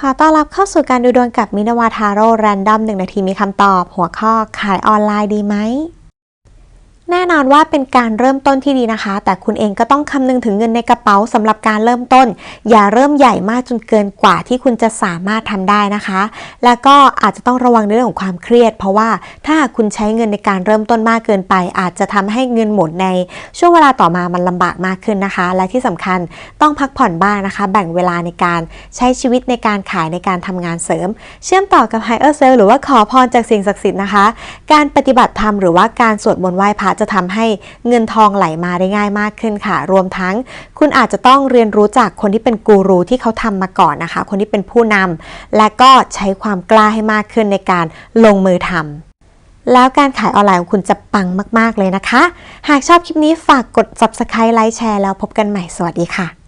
ขอต้อนรับเข้าสู่การดูดวงกับมินาวาทาโร่แรนดอมหนึ่งนาทีมีคำตอบ หัวข้อขายออนไลน์ดีไหม แน่นอนว่าเป็นการเริ่มต้นที่ดีนะคะ แต่คุณเองก็ต้องคำนึงถึงเงินในกระเป๋าสำหรับการเริ่มต้น อย่าเริ่มใหญ่มากจนเกินกว่าที่คุณจะสามารถทำได้นะคะ แล้วก็อาจจะต้องระวังในเรื่องของความเครียด เพราะว่าถ้าคุณใช้เงินในการเริ่มต้นมากเกินไป อาจจะทำให้เงินหมดในช่วงเวลาต่อมามันลำบากมากขึ้นนะคะ และที่สำคัญต้องพักผ่อนบ้างนะคะ แบ่งเวลาในการใช้ชีวิตในการขายในการทำงานเสริม เชื่อมต่อกับ Higher Self หรือว่าขอพรจากสิ่งศักดิ์สิทธิ์นะคะ การปฏิบัติธรรมหรือว่าการสวดมนต์ไหว้พระจะทำให้เงินทองไหลมาได้ง่ายมากขึ้นค่ะ รวมทั้งคุณอาจจะต้องเรียนรู้จากคนที่เป็นกูรูที่เขาทำมาก่อนนะคะ คนที่เป็นผู้นำและก็ใช้ความกล้าให้มากขึ้นในการลงมือทำแล้วการขายออนไลน์ของคุณจะปังมาก ๆ เลยนะคะ หากชอบคลิปนี้ฝากกด subscribe ไลค์แชร์แล้วพบกันใหม่ สวัสดีค่ะ